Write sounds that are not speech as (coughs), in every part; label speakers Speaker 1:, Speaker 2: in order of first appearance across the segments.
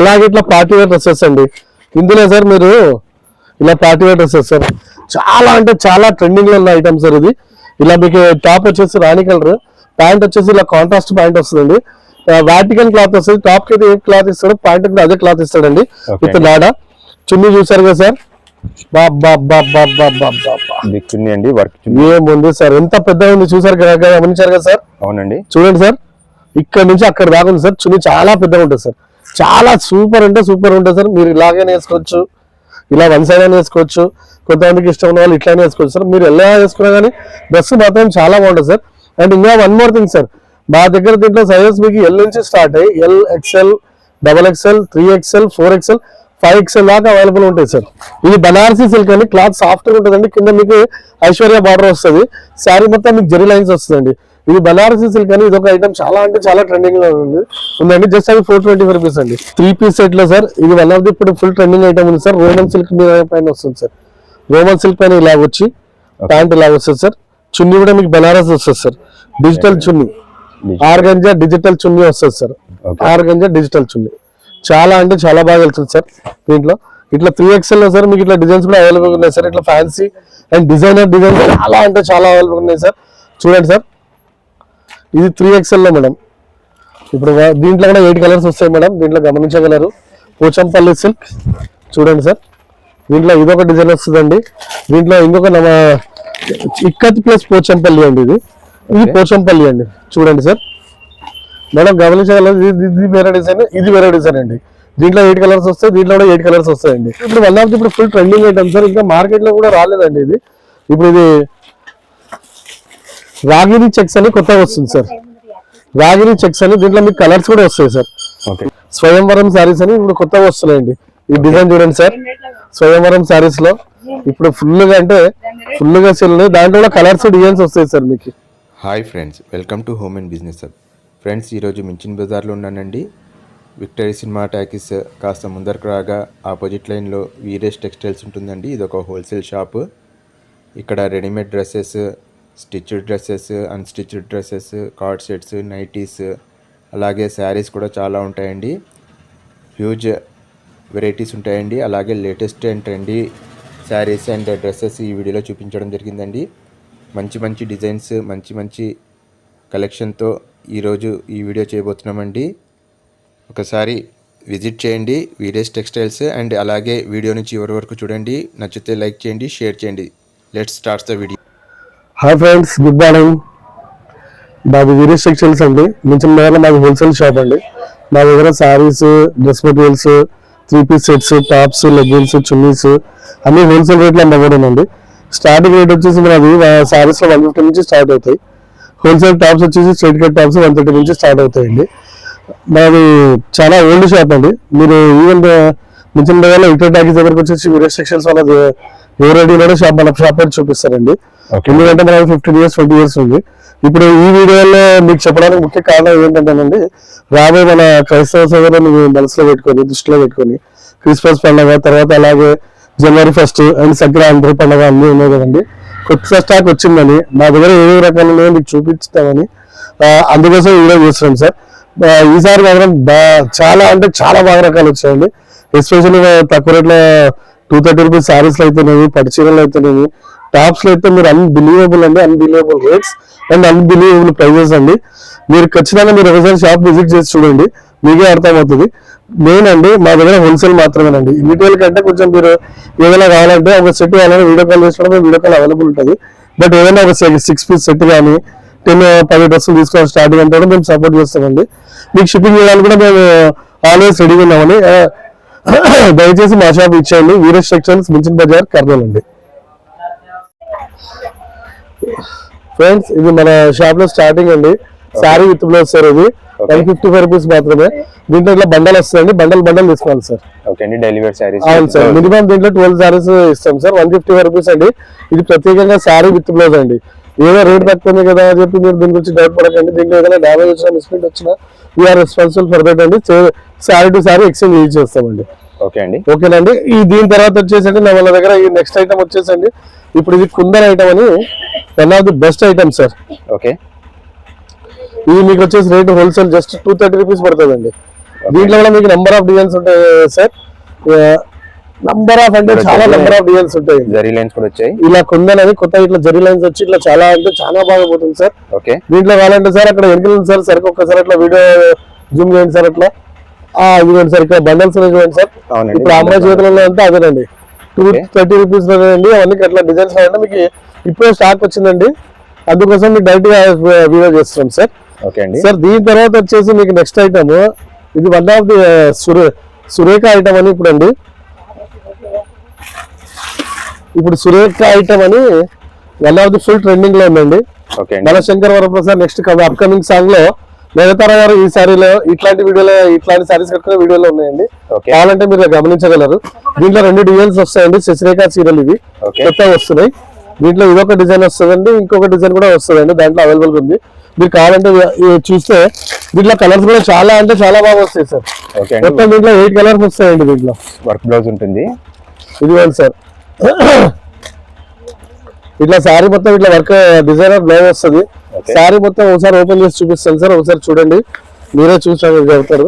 Speaker 1: అలాగే ఇట్లా party wear dresses అండి. ఇందులో సార్ మీరు ఇలా పార్టీ వేర్ డ్రెస్సెస్ సార్. చాలా అంటే చాలా ట్రెండింగ్లో ఉన్న ఐటమ్ సార్ ఇది. ఇలా మీకు టాప్ వచ్చేసి రాణి కలర్ ప్యాంట్ వచ్చేసి ఇలా కాంట్రాస్ట్ ప్యాంట్ వస్తుందండి. వాటికన్ క్లాత్ వస్తుంది. టాప్కి అయితే ఏ క్లాత్ ఇస్తాడో ప్యాంట్ కూడా అదే క్లాత్ ఇస్తాడండి. విత్ నాడా. చున్నీ చూసారు కదా సార్?
Speaker 2: చున్నీ అండి వర్క్
Speaker 1: ఏముంది సార్? ఎంత పెద్దగా ఉంది చూసారు కదా గమనించారు కదా సార్?
Speaker 2: అవునండి.
Speaker 1: చూడండి సార్. ఇక్కడ నుంచి అక్కడ దాకా ఉంది సార్. చున్నీ చాలా పెద్దగా ఉంటుంది సార్. చాలా సూపర్ అంటే సూపర్ ఉంటుంది సార్. మీరు ఇలాగే వేసుకోవచ్చు ఇలా వన్ సైడ్ వేసుకోవచ్చు కొంతమందికి ఇష్టం ఉన్న వాళ్ళు ఇట్లానే వేసుకోవచ్చు సార్. మీరు ఎలా వేసుకున్నా కానీ డ్రెస్ మాత్రం చాలా బాగుంటుంది సార్. అండ్ ఇంకా వన్ మోర్ థింగ్ సార్. మా దగ్గర దీంట్లో సైజెస్ మీకు ఎల్ నుంచి స్టార్ట్ అయ్యి L XL double XL three XL four XL five XL దాకా అవైలబుల్ ఉంటాయి సార్. ఇది బనారసీ సిల్క్ అని క్లాత్ సాఫ్ట్గా ఉంటుందండి. కింద మీకు ఐశ్వర్య బార్డర్ వస్తుంది. శారీ మొత్తం మీకు జెరీ లైన్స్ వస్తుందండి. ఇది బనారసీ సిల్క్ అని ఇది ఒక ఐటమ్ చాలా అంటే చాలా ట్రెండింగ్లో ఉంది. ఉందండి జస్ట్ అది ఫోర్ ట్వంటీ ఫైవ్ రూపీస్ అండి. త్రీ పీస్ సెట్లో సార్ ఇది వన్ ఆఫ్ ది ఇప్పుడు ఫుల్ ట్రెండింగ్ ఐటమ్ ఉంది సార్ రోమన్ సిల్క్ మీద పైన వస్తుంది సార్ రోమన్ సిల్క్ పైన ఇలా వచ్చి ప్యాంట్ ఇలా వస్తుంది సార్ చున్నీ కూడా మీకు బనారస్ వస్తుంది sir digital chunni. Organza digital chunni వస్తుంది సార్. ఆర్గంజా డిజిటల్ చున్నీ. చాలా అంటే చాలా బాగా వెళ్తుంది సార్ దీంట్లో. ఇట్లా త్రీ ఎక్స్ఎల్లో సార్ మీకు ఇట్లా డిజైన్స్ కూడా అవైలబుల్ ఉన్నాయి సార్ ఇట్లా ఫ్యాన్సీ అండ్ డిజైనర్ డిజైన్స్ చాలా అంటే చాలా అవైలబుల్ ఉన్నాయి సార్ చూడండి సార్ ఇది త్రీ ఎక్స్ఎల్లో మేడం ఇప్పుడు దీంట్లో కూడా ఎయిట్ కలర్స్ వస్తాయి మేడం దీంట్లో గమనించగలరు. పోచంపల్లి సిల్క్ చూడండి సార్ దీంట్లో ఇదొక డిజైన్ వస్తుందండి. దీంట్లో ఇంకొక నమ ఇక్కత్ ప్లస్ పోచంపల్లి అండి ఇది. ఇది. పోచంపల్లి అండి. చూడండి సార్ మేడం గమనించగలరు. ఇది ఇది వేరే డిజైన్ ఇది వేరే డిజైన్ అండి. దీంట్లో ఎయిట్ కలర్స్ వస్తాయి దీంట్లో కూడా ఎయిట్ కలర్స్ వస్తాయండి. ఇప్పుడు వన్ ఆఫ్ ది ఇప్పుడు ఫుల్ ట్రెండింగ్ ఐటమ్ సార్ ఇంకా మార్కెట్లో కూడా రాలేదండి ఇది. ఇప్పుడు ఇది రాగిరి చెక్స్ అని కొత్తగా వస్తుంది సార్. రాగిరి చెక్స్ అని దీంట్లో మీకు కలర్స్ కూడా వస్తాయి సార్.
Speaker 2: ఓకే.
Speaker 1: స్వయంవరం శారీస్ అని ఇప్పుడు కొత్తగా వస్తున్నాయండి. ఈ డిజైన్ చూడండి సార్. స్వయంవరం శారీస్లో ఇప్పుడు ఫుల్గా అంటే ఫుల్గా సెల్ దాంట్లో కూడా కలర్స్ డిజైన్స్ వస్తాయి సార్ మీకు.
Speaker 3: Hi friends. Welcome to home and business hub friends ఈరోజు మించిన్ బజార్లో ఉన్నానండి. విక్టరీ సినిమా టాకీస్ కాస్త ముందరకు రాగా ఆపోజిట్ లైన్లో వీరేష్ టెక్స్టైల్స్ ఉంటుందండి. ఇది ఒక హోల్సేల్ షాప్. ఇక్కడ readymade dresses stitched dresses unstitched dresses cord sets nighties అలాగే శారీస్ కూడా చాలా ఉంటాయండి. హ్యూజ్ వెరైటీస్ ఉంటాయండి. అలాగే latest and trendy saris and dresses ఈ వీడియోలో చూపించడం జరిగిందండి. మంచి మంచి డిజైన్స్ మంచి మంచి కలెక్షన్తో ఈరోజు ఈ వీడియో చేయబోతున్నామండి. ఒకసారి విజిట్ చేయండి వీరేష్ టెక్స్టైల్స్ అండ్ అలాగే వీడియోని చివరి వరకు చూడండి. నచ్చితే లైక్ చేయండి షేర్ చేయండి. Let's starts the video
Speaker 1: hi friends good morning మాది వీరేష్ టెక్స్టైల్స్ అండి. మించిన మేర మాది హోల్సేల్ షాప్ అండి. మా దగ్గర saris dress materials three piece sets tops leggings chunnis అన్ని హోల్సేల్ రేట్లో అమ్మకూడదండి స్టార్టింగ్ రేట్ వచ్చేసి మనది శారీస్లో వన్ ఫిఫ్టీ నుంచి స్టార్ట్ అవుతాయి. హోల్సేల్ టాప్స్ వచ్చేసి straight cut tops one thirty నుంచి స్టార్ట్ అవుతాయండి. మాది చాలా ఓల్డ్ షాప్ అండి. మీరు ఈవెన్ మించిన దగ్గర ఇటర్ టాకీస్ దగ్గరకు వచ్చేసి వీరేష్ టెక్స్టైల్స్ వాళ్ళ ఎవరెడీలోనే షాప్ మన షాప్ పేరు చూపిస్తారండి. ఎందుకంటే మనకి ఫిఫ్టీన్ ఇయర్స్ ట్వంటీ ఇయర్స్ ఉంది. ఇప్పుడు ఈ వీడియోలో మీకు చెప్పడానికి ముఖ్య కారణం ఏంటంటేనండి రాబోయే మన క్రైస్తవ సోదరులను మీ మనసులో పెట్టుకొని దృష్టిలో పెట్టుకొని క్రిస్మస్ పండుగ తర్వాత అలాగే జనవరి ఫస్ట్ అండ్ సంక్రాంతి పండుగ అన్నీ ఉన్నాయి కదండి. కొత్త స్టాక్ వచ్చిందని మా దగ్గర ఏ ఏ రకాలు ఉన్నాయో మీకు చూపిస్తామని ఆ, అందుకోసం వీడియో చేస్తున్నాం సార్. ఈసారి మాత్రం చాలా అంటే చాలా బాగా రకాలు వచ్చాయండి. ఎస్పెషల్లీ తక్కువ రేట్లో టూ థర్టీ రూపీస్ శారీస్ అయితేనేవి పట్టు చీరలు అయితేనేవి టాప్స్లో అయితే మీరు అన్బిలీవబుల్ అండి unbelievable rates and unbelievable prices అండి. మీరు ఖచ్చితంగా మీరు ఒకసారి షాప్ విజిట్ చేసి చూడండి మీకే అర్థమవుతుంది. మెయిన్ అండి మా దగ్గర హోల్సేల్ మాత్రమేనండి. రిటైల్ కంటే కొంచెం మీరు ఏదైనా కావాలంటే ఒక సెట్ కావాలంటే వీడియో కాల్ చేసుకోవడం వీడియో కాల్ అవైలబుల్ ఉంటుంది. బట్ ఏదైనా ఒక సిక్స్ పీస్ సెట్ కానీ టెన్ పది డ్రెస్సులు తీసుకోవడం స్టార్టింగ్ అంటే మేము సపోర్ట్ చేస్తామండి. మీకు షిప్పింగ్ చేయడానికి కూడా మేము ఆల్వేస్ రెడీగా ఉన్నామని దయచేసి మా షాప్ ఇచ్చేయండి. వీరేష్ టెక్స్టైల్స్ మించిన బజార్ కర్నూలు అండి. ఫ్రెండ్స్ ఇది మన షాప్లో స్టార్టింగ్ అండి. సారీ విత్ బ్లౌజ్ సార్ ఇది. వన్ ఫిఫ్టీ ఫైవ్ రూపీస్ మాత్రమే. దీంట్లో ఇట్లా బండల్ వస్తాయండి. బండల్ బండల్ తీసుకోవాలి సార్
Speaker 2: వేర్ శారీస్
Speaker 1: అవును సార్ మినిమం దీంట్లో ట్వెల్వ్ సారీస్ ఇస్తాం sir one fifty five rupees అండి. ఇది ప్రత్యేకంగా సారీ విత్ బ్లౌజ్ అండి. ఏదో రేట్ తక్కువ కదా అని చెప్పి మీరు దీని గురించి డౌట్ పడకండి దీంట్లో ఏదైనా డ్యామేజ్ వచ్చినా మిస్ప్రింట్ వచ్చినా we are responsible for that అండి sari to sari exchange use చేస్తామండి.
Speaker 2: ఓకే అండి.
Speaker 1: ఓకేనండి ఈ దీని తర్వాత వచ్చేసండి నా వాళ్ళ దగ్గర ఈ నెక్స్ట్ ఐటమ్ వచ్చేసండి. ఇప్పుడు ఇది కుందన్ ఐటమ్ అని one of the best item sir
Speaker 2: okay
Speaker 1: ఇది మీకు వచ్చేసి rate wholesale just two thirty rupees పడుతుందండి. దీంట్లో కూడా మీకు నెంబర్ ఆఫ్ డిజైన్స్ ఉంటాయి సార్ నంబర్ ఆఫ్ అంటే చాలా నెంబర్ ఆఫ్ డిజైన్స్ ఉంటాయి.
Speaker 2: జరీ లైన్స్ కూడా వచ్చాయి.
Speaker 1: ఇలా కొందని కొత్త ఇట్లా జరీ లైన్స్ వచ్చి ఇట్లా చాలా అంటే చాలా బాగా పోతుంది సార్.
Speaker 2: ఓకే.
Speaker 1: దీంట్లో కావాలంటే సార్ అక్కడ వెనుకలు సార్. సరికి ఒక్కసారి అట్లా వీడియో జూమ్ చేయండి సార్ అట్లా. ఇదిగోండి సార్ ఇక్కడ బండల్స్ చూడండి సార్. ఇప్పుడు అమ్మాయి చేతులలో అంతా అదేనండి. టూ. థర్టీ రూపీస్ అండి అవన్నీ అట్లా డిజైన్స్ కావాలంటే మీకు ఇప్పుడే స్టాక్ వచ్చిందండి. అందుకోసం మీకు డైరెక్ట్గా వీడియో చేస్తున్నాం సార్.
Speaker 2: ఓకే అండి.
Speaker 1: సార్ దీని తర్వాత వచ్చేసి మీకు నెక్స్ట్ ఐటమ్ ఇది వన్ ఆఫ్ ది సురే సురేఖ ఐటమ్ అని ఇప్పుడు అండి ఇప్పుడు సురేఖ ఐటమ్ అని వన్ ఆఫ్ ది ఫుల్ ట్రెండింగ్లో ఉందండి.
Speaker 2: ఓకే అండి.
Speaker 1: మన శంకర్ వరప్రసాద్ నెక్స్ట్ అప్కమింగ్ సాంగ్లో మేఘతార గారు ఈ సారీలో ఇట్లాంటి వీడియోలో ఇట్లాంటి సారీస్ కట్టుకునే వీడియోలో ఉన్నాయండి.
Speaker 2: ఓకే.
Speaker 1: కావాలంటే మీరు గమనించగలరు. దీంట్లో రెండు డిజైన్స్ వస్తాయండి శశిరేఖ చీరలు ఇవి.
Speaker 2: ఓకే.
Speaker 1: కొత్తగా వస్తున్నాయి. దీంట్లో ఇదొక డిజైన్ వస్తుందండి ఇంకొక డిజైన్ కూడా వస్తుందండి దాంట్లో అవైలబుల్ ఉంది. మీరు కావాలంటే చూస్తే దీంట్లో కలర్స్ కూడా చాలా అంటే చాలా బాగా వస్తాయి సార్ మొత్తం దీంట్లో ఎయిట్ కలర్స్ వస్తాయండి దీంట్లో.
Speaker 2: వర్క్ బ్లౌజ్ ఉంటుంది.
Speaker 1: ఇదిగోండి సార్ ఇట్లా శారీ మొత్తం ఇట్లా వర్క్ డిజైనర్ బ్లౌజ్ వస్తుంది. శారీ మొత్తం ఒకసారి ఓపెన్ చేసి చూపిస్తాను సార్ ఒకసారి చూడండి. మీరే చూసాక చెప్తారు.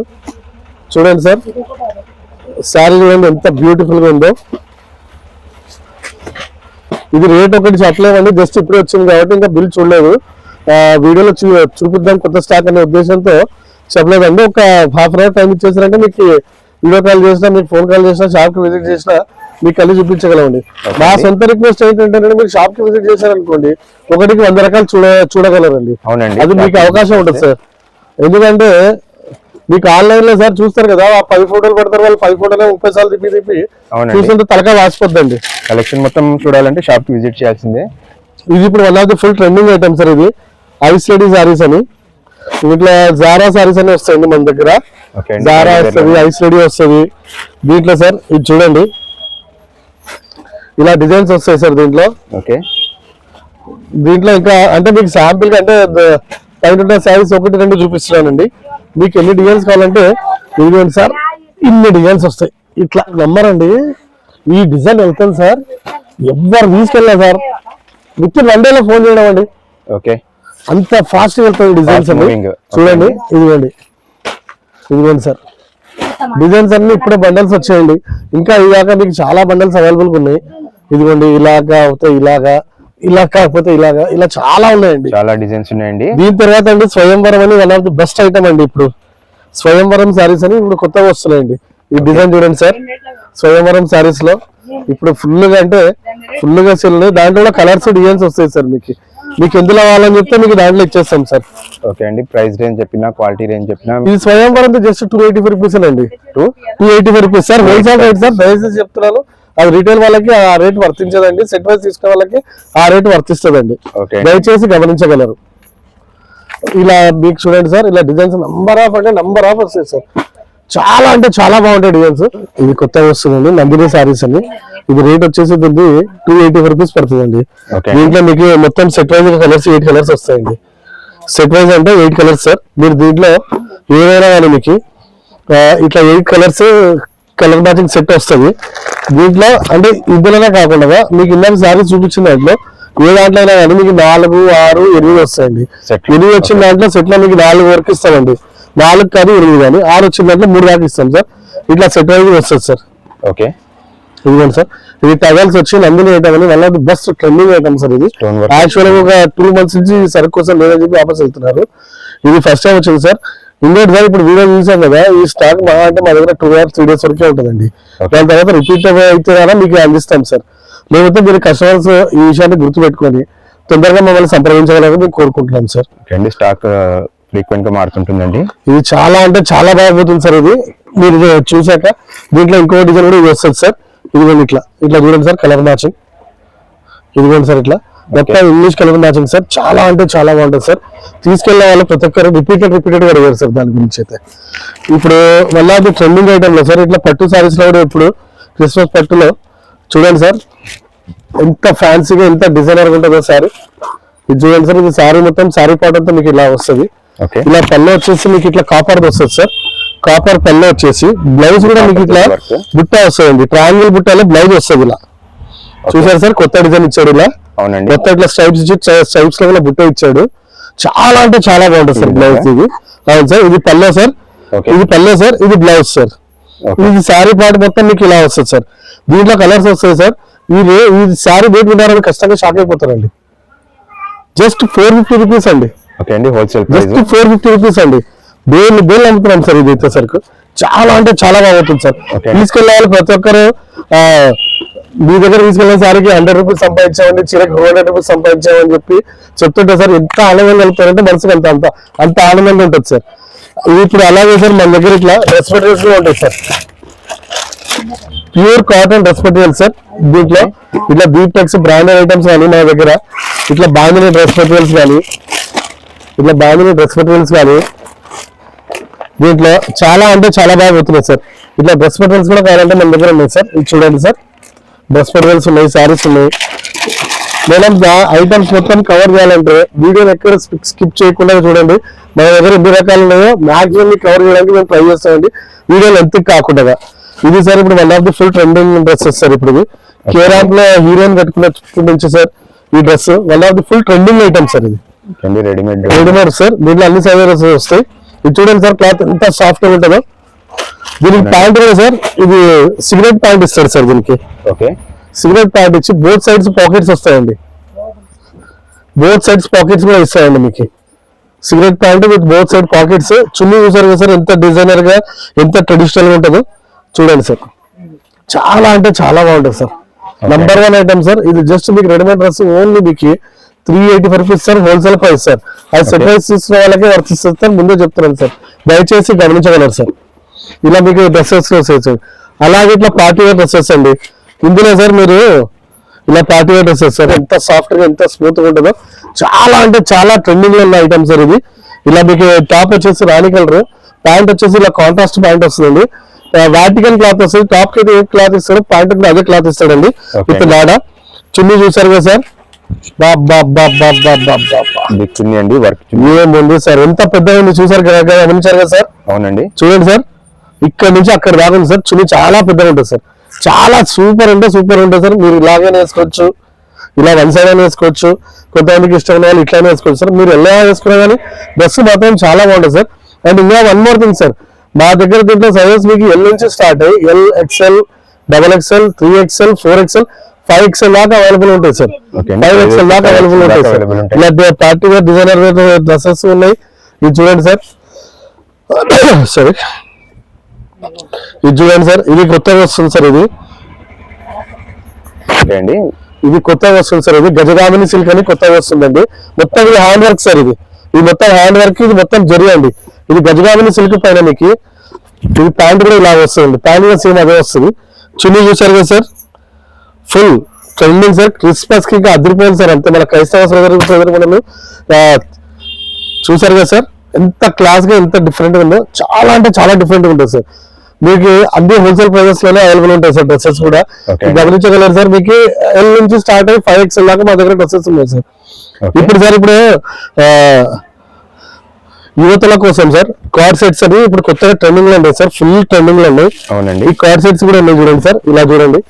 Speaker 1: చూడండి సార్. శారీ చూడండి ఎంత బ్యూటిఫుల్గా ఉందో. ఇది రేట్ ఒకటి చెప్పలేమండి జస్ట్ ఇప్పుడే వచ్చింది కాబట్టి ఇంకా బిల్ చూడలేదు. వీడియోలో చూ చూపిద్దాం కొత్త స్టాక్ అనే ఉద్దేశంతో చెప్పలేదండి. ఒక హాఫ్ అన్ అవర్ టైం ఇచ్చేసారంటే మీకు వీడియో కాల్ చేసినా మీకు ఫోన్ కాల్ చేసినా షాప్కి విజిట్ చేసినా మీకు కలిసి చూపించగలమండి మా సొంత రిక్వెస్ట్ ఏంటంటే మీరు షాప్కి విజిట్ చేశారనుకోండి ఒకటికి వంద రకాలు చూడ చూడగలరండి.
Speaker 2: అవునండి.
Speaker 1: అది మీకు అవకాశం ఉంటుంది సార్. ఎందుకంటే మీకు ఆన్లైన్లో సార్ చూస్తారు కదా ఆ పది ఫోటోలు పెడతారు వాళ్ళు పది ఫోటోలే ముప్పై సార్లు తిప్పి తిప్పి. చూస్తుంటే తలకాయ వాసిపోద్దండి.
Speaker 2: కలెక్షన్ మొత్తం చూడాలంటే షాప్కి విజిట్ చేయాల్సిందే.
Speaker 1: ఇది ఇప్పుడు one of the full trending item sir ఇది. ఐస్ లేడీ సారీస్ అని. ఇట్లా జారా సారీస్ అని వస్తాయండి మన దగ్గర. జారా వస్తుంది ఐస్ లేడీ వస్తుంది. దీంట్లో సార్ ఇది చూడండి. ఇలా డిజైన్స్ వస్తాయి సార్ దీంట్లో.
Speaker 2: ఓకే.
Speaker 1: దీంట్లో ఇంకా అంటే మీకు శాంపిల్ అంటే పైన ఉన్న శారీస్ ఒకటి రెండు చూపిస్తున్నానండి. మీకు ఎన్ని డిజైన్స్ కావాలంటే ఇదిగోండి సార్ ఇన్ని డిజైన్స్ వస్తాయి. ఇట్లా నమ్మరండి ఈ డిజైన్ వెళ్తాను సార్. ఎవరు తీసుకెళ్ళా సార్. విత్ వన్ డేలో ఫోన్ చేయడం అండి.
Speaker 2: ఓకే.
Speaker 1: అంత ఫాస్ట్ వెళ్తాయి డిజైన్స్ అండి. చూడండి ఇదిగోండి. ఇదిగోండి సార్. డిజైన్స్ అన్ని ఇప్పుడే బండల్స్ వచ్చాయండి. ఇంకా ఇలాగా మీకు చాలా బండల్స్ అవైలబుల్ ఉన్నాయి. ఇదిగోండి ఇలాగా అవుతాయి ఇలాగా ఇలా కాకపోతే ఇలాగా ఇలా చాలా ఉన్నాయండి.
Speaker 2: చాలా డిజైన్స్ ఉన్నాయండి.
Speaker 1: దీని తర్వాత అండి స్వయంవరం అని one of the best item అండి ఇప్పుడు. స్వయంవరం శారీస్ అని ఇప్పుడు కొత్తగా వస్తున్నాయండి. ఈ డిజైన్ చూడండి సార్. స్వయంవరం శారీస్లో ఇప్పుడు ఫుల్గా అంటే ఫుల్గా సెల్ దాంట్లో కలర్స్ డిజైన్స్ వస్తాయి సార్ మీకు. మీకు ఎందులో కావాలని చెప్తే మీకు దాంట్లో ఇచ్చేస్తాం సార్.
Speaker 2: ఓకే అండి. ప్రైస్ రేంజ్ చెప్పినా క్వాలిటీ రేంజ్ చెప్పినా.
Speaker 1: ఇది Swayamvaram just two eighty five rupees అండి. Two two eighty five rupees sir wholesale rate sir దయచేసి చెప్తున్నాను. అది రీటైల్ వాళ్ళకి ఆ రేట్ వర్తించదండి. సెట్ వైజ్ తీసుకునే వాళ్ళకి ఆ రేట్ వర్తిస్తుందండి. దయచేసి గమనించగలరు. ఇలా మీకు చూడండి సార్ ఇలా డిజైన్స్ నంబర్ ఆఫ్ అంటే నంబర్ ఆఫ్ వస్తాయి సార్. చాలా అంటే చాలా బాగుంటాయి డిజైన్స్ ఇది కొత్తగా వస్తుందండి నందిని సారీస్ అండి. ఇది రేట్ వచ్చేసి దీన్ని టూ ఎయిటీ రూపీస్ పడుతుందండి దీంట్లో మీకు మొత్తం set wise colours eight colours వస్తాయండి. సెట్ వైజ్ అంటే ఎయిట్ కలర్స్ సార్. మీరు దీంట్లో ఏదైనా కానీ మీకు ఇట్లా eight colours colour matching set వస్తుంది. దీంట్లో అంటే ఇందులోనే కాకుండా మీకు ఇందాక సారీ చూపించిన దాంట్లో ఏ దాంట్లో అయినా కానీ మీకు నాలుగు ఆరు ఎనిమిది వస్తాయండి. ఎనిమిది వచ్చిన దాంట్లో సెట్లో మీకు నాలుగు వరకు ఇస్తామండి. నాలుగు కానీ ఎనిమిది కానీ ఆరు వచ్చిన దాంట్లో మూడు దాకా ఇస్తాం సార్. ఇట్లా సెట్ వైజ్ వస్తుంది సార్.
Speaker 2: ఓకే
Speaker 1: ఇదిగోండి సార్. ఇది టవల్స్ వచ్చి నందిని ఐటమ్ అని the best trending item sir ఇది. యాక్చువల్గా ఒక టూ మంత్స్ నుంచి సరుకు కోసం లేదని చెప్పి ఆఫర్స్ వెళ్తున్నారు. ఇది ఫస్ట్ టైం వచ్చింది సార్. ఇంకోటి సార్ ఇప్పుడు వీడియో చూసాం కదా ఈ స్టాక్ మా అంటే మా దగ్గర టూ ఇయర్స్ త్రీ డేస్ వరకే ఉంటుందండి. దాని తర్వాత రిపీట్ అయితే కదా మీకు అందిస్తాం సార్. లేకపోతే మీరు కస్టమర్స్ ఈ విషయాన్ని గుర్తుపెట్టుకొని తొందరగా మమ్మల్ని సంప్రదించగలని మేము కోరుకుంటున్నాం సార్.
Speaker 2: అండి. స్టాక్ ఫ్రీక్వెంట్గా మారుతుంటుందండి.
Speaker 1: ఇది చాలా అంటే చాలా బాగుపోతుంది సార్ ఇది. మీరు చూసాక దీంట్లో ఇంకో డిజైన్ కూడా ఇది వస్తుంది సార్. ఇదిగోండి ఇట్లా. ఇట్లా చూడండి సార్ కలర్ మ్యాచింగ్ ఇదిగోండి సార్ ఇట్లా. మొత్తం ఇంగ్లీష్ కలర్ మ్యాచింగ్ సార్. చాలా అంటే చాలా బాగుంటుంది సార్. తీసుకెళ్ళే వాళ్ళు ప్రతి ఒక్కరు రిపీటెడ్ రిపీటెడ్గా అడిగారు సార్ దాని గురించి అయితే. ఇప్పుడు మళ్ళీ అది ట్రెండింగ్ ఐటమ్లో సార్ ఇట్లా పట్టు సారీస్లో కూడా ఇప్పుడు క్రిస్మస్ పట్టులో చూడండి సార్. ఎంత ఫ్యాన్సీగా ఎంత డిజైనర్ ఉంటుందో సారీ. ఇది చూడండి సార్ ఇది సారీ మొత్తం సారీ పాట అంతా మీకు ఇలా వస్తుంది.
Speaker 2: ఓకే
Speaker 1: ఇలా పళ్ళు వచ్చేసి మీకు ఇట్లా కాపర్ వస్తుంది సార్. కాపర్ పళ్ళు వచ్చేసి బ్లౌజ్ కూడా మీకు ఇట్లా. బుట్ట వస్తుందండి. ట్రయాంగిల్ బుట్టలో బ్లౌజ్ వస్తుంది ఇలా. చూసారు సార్? కొత్త డిజైన్ ఇచ్చాడు ఇలా.
Speaker 2: అవునండి.
Speaker 1: కొత్త ఇట్లా స్ట్రైప్స్ ఇచ్చి స్ట్రైప్స్లో కూడా బుట్ట ఇచ్చాడు. చాలా అంటే చాలా బాగుంటుంది సార్
Speaker 2: ఇది
Speaker 1: బ్లౌజ్ ఇది. అవును సార్ ఇది పల్లో సార్. ఇది పల్లె సార్ ఇది బ్లౌజ్ సార్. ఇది శారీ పార్ట్ మొత్తం మీకు ఇలా వస్తుంది సార్. దీంట్లో కలర్స్ వస్తాయి సార్. ఈ రే ఈ శారీ రేట్ విన్నారని కష్టంగా షాక్ అయిపోతారండి. జస్ట్ ఫోర్ ఫిఫ్టీ రూపీస్ అండి.
Speaker 2: ఓకే అండి wholesale
Speaker 1: just four fifty rupees అండి. బేల్ బేల్ అమ్ముతున్నాం సార్ ఇది అయితే సరుకు చాలా అంటే చాలా బాగుంటుంది సార్. తీసుకెళ్ళాలి ప్రతి ఒక్కరు మీ దగ్గర తీసుకెళ్ళిన సారికి హండ్రెడ్ రూపీస్ సంపాదించామండి చీరకి టూ హండ్రెడ్ రూపీస్ సంపాదించామని చెప్పి చెప్తుంటే సార్ ఎంత ఆనందం కలుగుతారంటే మనసుకి అంత అంత అంత ఆనందంగా ఉంటుంది సార్. ఇప్పుడు అలాగే సార్ మన దగ్గర ఇట్లా డ్రెస్ మెటీరియల్స్ కూడా ఉంటాయి sir. Pure cotton dress material sir దీంట్లో ఇట్లా బీటెక్స్ బ్రాండెడ్ ఐటమ్స్ కానీ మన దగ్గర ఇట్లా బాగుంది డ్రెస్ మెటీరియల్స్ కానీ ఇట్లా బాగుంది డ్రెస్ మెటీరియల్స్ కానీ దీంట్లో చాలా అంటే చాలా బాగా పోతున్నాయి సార్. ఇట్లా డ్రెస్ మెటీరియల్స్ కూడా కావాలంటే మన దగ్గర ఉన్నాయి సార్ ఇది చూడండి సార్. డ్రెస్ మెటీరియల్స్ ఉన్నాయి శారీస్ ఉన్నాయి. మేడం ఐటమ్స్ మొత్తం కవర్ చేయాలంటే వీడియోని ఎక్కడ స్కిప్ చేయకుండా చూడండి. మన దగ్గర ఎన్ని రకాలు ఉన్నాయో మాక్సిమం కవర్ చేయడానికి మేము ట్రై చేస్తామండి. వీడియోలు ఎంత కాకుండా ఇది సార్ ఇప్పుడు one of the full trending dresses sir ఇప్పుడు ఇది. కేరాంప్లో హీరోయిన్ కట్టుకున్న నుంచి సార్ ఈ dress one of the full trending item sir ఇది.
Speaker 2: Readymade
Speaker 1: readymade sir. దీంట్లో అన్ని సైజెస్ వస్తాయి. ఇది చూడండి సార్ క్లాత్ ఎంత సాఫ్ట్గా ఉంటుందో. దీనికి ప్యాంట్ కూడా సార్ ఇది సిగరెట్ ప్యాంట్ ఇస్తారు సార్ దీనికి.
Speaker 2: ఓకే.
Speaker 1: సిగరెట్ ప్యాంట్ ఇచ్చి బోత్ సైడ్స్ పాకెట్స్ వస్తాయండి. బోత్ సైడ్స్ పాకెట్స్ కూడా ఇస్తాయండి మీకు. Cigarette pant with both side pockets. Chunni చూసారు కదా సార్ ఎంత డిజైనర్గా ఎంత ట్రెడిషనల్గా ఉంటుందో. చూడండి సార్. చాలా అంటే చాలా బాగుంటుంది sir. Number one item sir ఇది జస్ట్ మీకు రెడీమేడ్ డ్రెస్ ఓన్లీ మీకు three eighty five rupees sir wholesale price sir. అది సెట్ ప్రైస్ తీసుకున్న వాళ్ళకే వర్తిస్తుంది సార్. ముందే చెప్తున్నాను సార్. దయచేసి గమనించగలరు సార్. ఇలా మీకు డ్రెస్సెస్ వస్తాయి అలాగే ఇట్లా పార్టీ వేర్ డ్రెస్సెస్ అండి. ఇందులో సార్ మీరు ఇలా పార్టీ వేర్ డ్రెస్సెస్ సార్ ఎంత సాఫ్ట్గా ఎంత స్మూత్గా ఉంటుందో. చాలా అంటే చాలా ట్రెండింగ్లో ఉన్న ఐటమ్ సార్ ఇది. ఇలా మీకు టాప్ వచ్చేసి రాణి కలర్ ప్యాంట్ వచ్చేసి ఇలా కాంట్రాస్ట్ ప్యాంట్ వస్తుందండి. వాటికల్ క్లాత్ వస్తుంది. టాప్కి అయితే ఏ క్లాత్ ఇస్తాడు ప్యాంట్ కూడా అదే క్లాత్ ఇస్తాడండి. విత్ నాడా చున్నీ చూసారు కదా సార్?
Speaker 2: చున్నీ అండి వర్క్
Speaker 1: ఏముంది సార్? ఎంత పెద్దగా ఉంది చూసారు కదా గమనించారు కదా సార్?
Speaker 2: అవునండి.
Speaker 1: చూడండి సార్. ఇక్కడ నుంచి అక్కడ దాకా ఉంది సార్. చున్నీ చాలా పెద్దగా ఉంటుంది సార్. చాలా సూపర్ అంటే సూపర్ ఉంటుంది సార్. మీరు ఇలాగే వేసుకోవచ్చు ఇలా వన్ సైడ్ అయినా వేసుకోవచ్చు కొంతమందికి ఇష్టం ఉన్న వాళ్ళు ఇట్లానే వేసుకోవచ్చు సార్. మీరు ఎలా వేసుకున్నా కానీ డ్రెస్ మాత్రం చాలా బాగుంటుంది సార్. అండ్ ఇంకా వన్ మోర్ థింగ్ సార్. మా దగ్గర దీంట్లో సైజెస్ మీకు ఎల్ నుంచి స్టార్ట్ అయ్యి L XL double XL three XL four XL five XL దాకా అవైలబుల్ ఉంటాయి సార్. ఫైవ్ ఎక్స్ఎల్ దాకా అవైలబుల్ ఉంటాయి సార్. ఇలా party wear designer wear dresses ఉన్నాయి. ఇది చూడండి సార్. (coughs) సరే ఇది చూడండి సార్ ఇది కొత్తగా వస్తుంది సార్ ఇది.
Speaker 2: అండి
Speaker 1: ఇది కొత్తగా వస్తుంది సార్ ఇది. గజగామిని సిల్క్ అని కొత్తగా వస్తుందండి. మొత్తం ఇది హ్యాండ్ వర్క్ సార్ ఇది. ఇది మొత్తం హ్యాండ్ వర్క్ ఇది మొత్తం జరి అండి ఇది గజగామిని సిల్క్ పైన మీకు. ఇది ప్యాంట్ కూడా ఇలా వస్తుంది ప్యాంట్ కూడా సేమ్ అదే వస్తుంది. చున్నీ చూసారు కదా సార్? Full trending sir. క్రిస్మస్కి ఇంకా అదిరిపోయింది సార్. అంతే మన క్రైస్తవ సోదరు సోదరు మనము చూసారు కదా సార్? ఎంత క్లాస్గా ఎంత డిఫరెంట్గా ఉందో. చాలా అంటే చాలా డిఫరెంట్ ఉంటుంది సార్. మీకు అన్ని హోల్సేల్ ప్రైజెస్లోనే అవైలబుల్ ఉంటాయి సార్ డ్రెస్సెస్ కూడా. గమనించగలరు సార్ మీకు ఎల్ నుంచి స్టార్ట్ అయ్యి ఫైవ్ ఎక్స్ఎల్ దాకా మా దగ్గర డ్రెస్సెస్ ఉన్నాయి సార్. ఇప్పుడు సార్ ఇప్పుడు యువతల కోసం సార్ కార్డ్ సెట్స్ అని ఇప్పుడు కొత్తగా ట్రెండింగ్లో ఉన్నాయి సార్ ఫుల్ ట్రెండింగ్లో ఉన్నాయి.
Speaker 2: అవునండి.
Speaker 1: ఈ కార్డ్ సెట్స్ కూడా ఉన్నాయి చూడండి సార్ ఇలా చూడండి.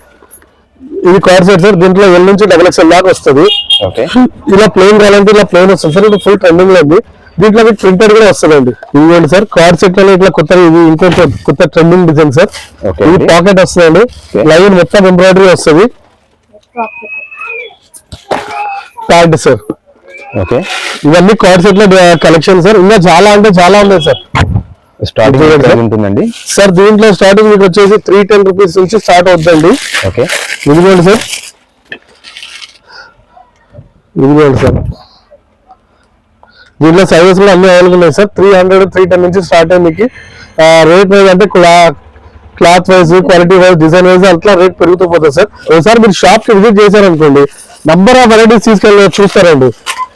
Speaker 1: ఇది కార్డ్ సెట్ సార్ దీంట్లో ఎల్ నుంచి డబల్ ఎక్స్ఎల్ దాకా వస్తుంది. ఇలా ప్లేన్ కావాలంటే ఇలా ప్లేన్ వస్తుంది సార్ ఇది ఫుల్ ట్రెండింగ్లో ఉంది. దీంట్లో మీకు ప్రింటెడ్ కూడా వస్తుందండి. ఇదిగోండి సార్ కార్డ్ సెట్లో ఇట్లా కొత్త ఇది ఇంకో కొత్త ట్రెండింగ్ డిజైన్ సార్. ఇది. పాకెట్ వస్తుందండి. లైన్ మొత్తం ఎంబ్రాయిడరీ వస్తుంది. Pant sir.
Speaker 2: ఓకే.
Speaker 1: ఇవన్నీ కార్డ్ సెట్లో కలెక్షన్ సార్. ఇంకా చాలా అంటే చాలా ఉన్నాయి సార్.
Speaker 2: స్టార్టింగ్. ఉంటుందండి.
Speaker 1: సార్ దీంట్లో స్టార్టింగ్ మీకు వచ్చేసి త్రీ టెన్ రూపీస్ నుంచి స్టార్ట్ అవుతుందండి.
Speaker 2: ఓకే
Speaker 1: ఇదిగోండి సార్ ఇదిగోండి సార్ దీంట్లో సైజెస్ కూడా అన్ని అవైలబుల్ ఉన్నాయి sir three hundred three ten నుంచి స్టార్ట్ అయ్యి మీకు రేట్ వైజ్ అంటే cloth wise quality wise design wise అట్లా రేట్ పెరుగుతూ పోతుంది సార్ ఒకసారి మీరు షాప్కి విజిట్ చేశారనుకోండి నంబర్ ఆఫ్ వెరైటీస్ తీసుకెళ్ళి చూస్తారండి.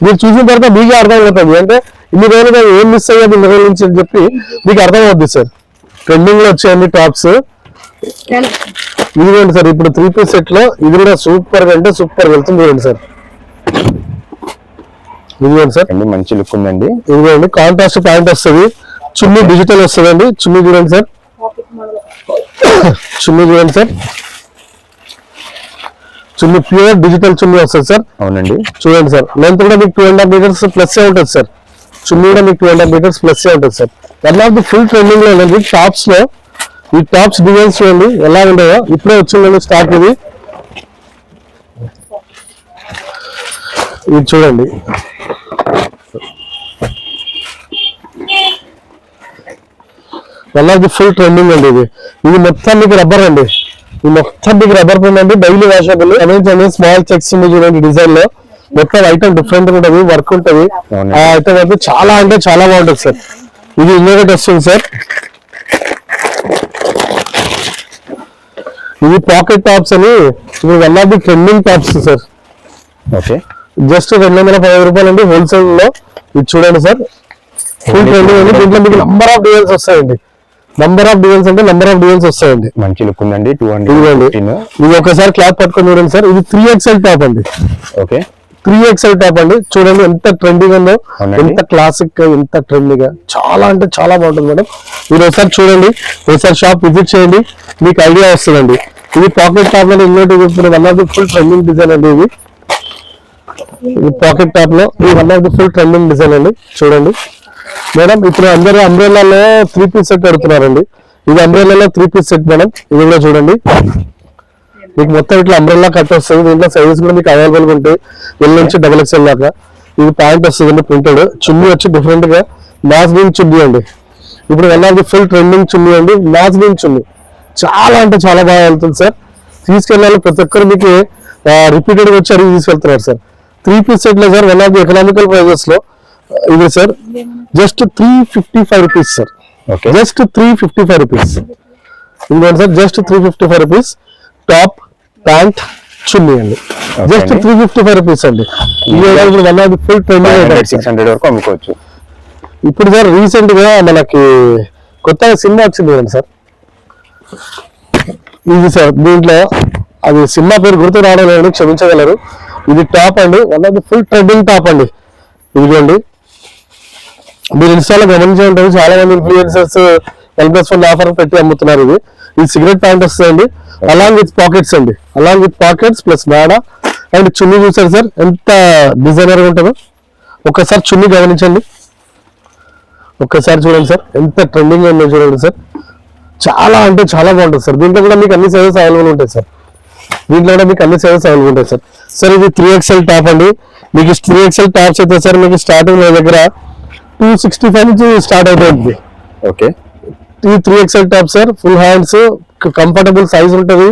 Speaker 1: మీరు చూసిన తర్వాత మీకే అర్థమైపోతుంది. అంటే ఇన్ని రోజులుగా ఏం మిస్ అయ్యాది ఇన్ని రోజుల నుంచి అని చెప్పి మీకు అర్థమవుద్ది సార్. ట్రెండింగ్లో వచ్చాయండి టాప్స్ ఇదిగోండి సార్ ఇప్పుడు త్రీ పీస్ సెట్లో ఇది కూడా సూపర్గా అంటే సూపర్ వెళ్తుంది చూడండి సార్. ఇదిగోండి సార్.
Speaker 2: అండి మంచి లుక్ ఉందండి.
Speaker 1: ఇదిగోండి కాంట్రాస్ట్ ప్యాంట్ వస్తుంది. చున్నీ డిజిటల్ వస్తుందండి. చున్నీ చూడండి సార్. చున్నీ చూడండి sir. Chunni pure digital chunni వస్తుంది సార్.
Speaker 2: అవునండి.
Speaker 1: చూడండి సార్. లెంత్ కూడా మీకు two and half metres plus ఉంటుంది సార్. చున్నీ కూడా మీకు టూ హండ్రెడ్ మీటర్స్ ప్లస్ ఉంటుంది sir. One of the full ట్రెండింగ్లో ఉందండి టాప్స్లో ఈ టాప్స్ డిజైన్స్ చూడండి ఎలా ఉన్నాయో ఇప్పుడే వచ్చిందండి స్టాక్ ఇది. ఇది చూడండి. One of the full trending అండి ఇది. ఇది మొత్తం మీకు రబ్బర్ అండి. మొత్తం మీకు రబ్బర్ ప్రింట్ అండి. డైలీ వాషబుల్ అనేది స్మాల్ చెక్స్ ఉంది చూడండి డిజైన్లో. మొత్తం ఐటమ్ డిఫరెంట్ ఉంటది. వర్క్ ఉంటది. ఆ ఐటమ్ అయితే చాలా అంటే చాలా బాగుంటుంది సార్. ఇది ఇన్నోవేట్ వస్తుంది సార్. ఇది పాకెట్ టాప్స్ అని. ఇది one of the trending tops sir.
Speaker 2: Okay.
Speaker 1: Just రెండు వందల పదహారు రూపాయలు అండి హోల్సేల్లో. ఇది చూడండి సార్. ఫుల్ ట్రెండింగ్ అండి దీంట్లో మీకు నంబర్ ఆఫ్ డిజైన్స్ వస్తాయండి. నంబర్ ఆఫ్ డిజైన్స్ అంటే నంబర్ ఆఫ్ డిజైన్స్ వస్తాయండి.
Speaker 2: మంచి లుక్ ఉందండి. టూ హండ్రెడ్
Speaker 1: ఇది ఒకసారి క్లాత్ పట్టుకొని చూడండి సార్. ఇది త్రీ ఎక్స్ఎల్ టాప్ అండి.
Speaker 2: ఓకే.
Speaker 1: త్రీ ఎక్స్ఎల్ టాప్ అండి. చూడండి ఎంత ట్రెండింగ్ ఉందో. ఎంత క్లాసిక్గా ఎంత ట్రెండింగ్గా. చాలా అంటే చాలా బాగుంటుంది మేడం. మీరు ఒకసారి చూడండి. ఒకసారి షాప్ విజిట్ చేయండి. మీకు ఐడియా వస్తుందండి. ఇది పాకెట్ టాప్లో ఇంకోటి ఇప్పుడు one of the full trending design అండి ఇది. ఇది పాకెట్ టాప్లో. ఇది one of the full trending design అండి. చూడండి. మేడం ఇప్పుడు అందరూ అంబ్రెల్లాలో త్రీ పీస్ సెట్ పెడుతున్నారండి ఇది అంబ్రెల్లాలో త్రీ పీస్ సెట్ మేడం. ఇది కూడా చూడండి. మీకు మొత్తం ఇట్లా అంబ్రెల్లా కట్ వస్తుంది. దీంట్లో సైజెస్ కూడా మీకు అవైలబుల్ ఉంటాయి ఎల్ నుంచి డబల్ ఎక్స్ఎల్ దాకా. ఇది ప్యాంట్ వస్తుందండి ప్రింటెడ్ చున్నీ వచ్చి డిఫరెంట్గా బీన్ చున్నీ అండి. ఇప్పుడు one of the full trending chunni అండి. నాస్బీన్ చున్నీ. చాలా అంటే చాలా బాగా వెళ్తుంది సార్ తీసుకెళ్ళాలి ప్రతి ఒక్కరు మీకు రిపీటెడ్గా వచ్చి అడిగి తీసుకెళ్తున్నారు సార్ త్రీ పీస్ సెట్లో sir one of the economical ప్రైజెస్లో ఇది sir just three fifty five rupees sir
Speaker 2: okay
Speaker 1: just three fifty five rupees ఇంకోటి sir just three fifty five rupees top pant chunni అండి. Just. Three fifty five rupees అండి ఇప్పుడు one of full trending
Speaker 2: six hundred వరకు అమ్ముకోవచ్చు.
Speaker 1: ఇప్పుడు sir రీసెంట్గా మనకి కొత్తగా సినిమా వచ్చింది కదండి సార్. ఇది సార్ దీంట్లో అది సినిమా పేరు గుర్తు రావడం లేదు క్షమించగలరు. ఇది టాప్ అండి one of the full trending top అండి. ఇదిగోండి. మీరు ఇన్స్టాలో గమనించే ఉంటుంది చాలా మంది influencers L plus one offer పెట్టి అమ్ముతున్నారు ఇది. ఇది సిగరెట్ ప్యాంట్ వస్తుందండి అలాంగ్ విత్ పాకెట్స్ అండి. అలాంగ్ విత్ పాకెట్స్ ప్లస్ మేడ అండ్ చున్నీ చూసారు సార్. ఎంత డిజైనర్ ఉంటుందో. ఒక్కసారి చున్నీ గమనించండి. ఒక్కసారి చూడండి సార్. ఎంత ట్రెండింగ్ ఉందో చూడండి సార్. చాలా అంటే చాలా బాగుంటుంది సార్. దీంట్లో కూడా మీకు అన్ని సైజెస్ అవైలబుల్ ఉంటాయి సార్. దీంట్లో కూడా మీకు అన్ని సైజెస్ అవైలబుల్ ఉంటాయి సార్. సార్ ఇది త్రీ ఎక్స్ఎల్ టాప్ అండి. మీకు త్రీ ఎక్స్ఎల్ టాప్స్ అయితే సార్ మీకు స్టార్టింగ్ నా దగ్గర టూ సిక్స్టీ ఫైవ్ నుంచి స్టార్ట్ అవుతుంది.
Speaker 2: ఓకే.
Speaker 1: ఈ three XL top sir. Full hands comfortable size ఉంటుంది.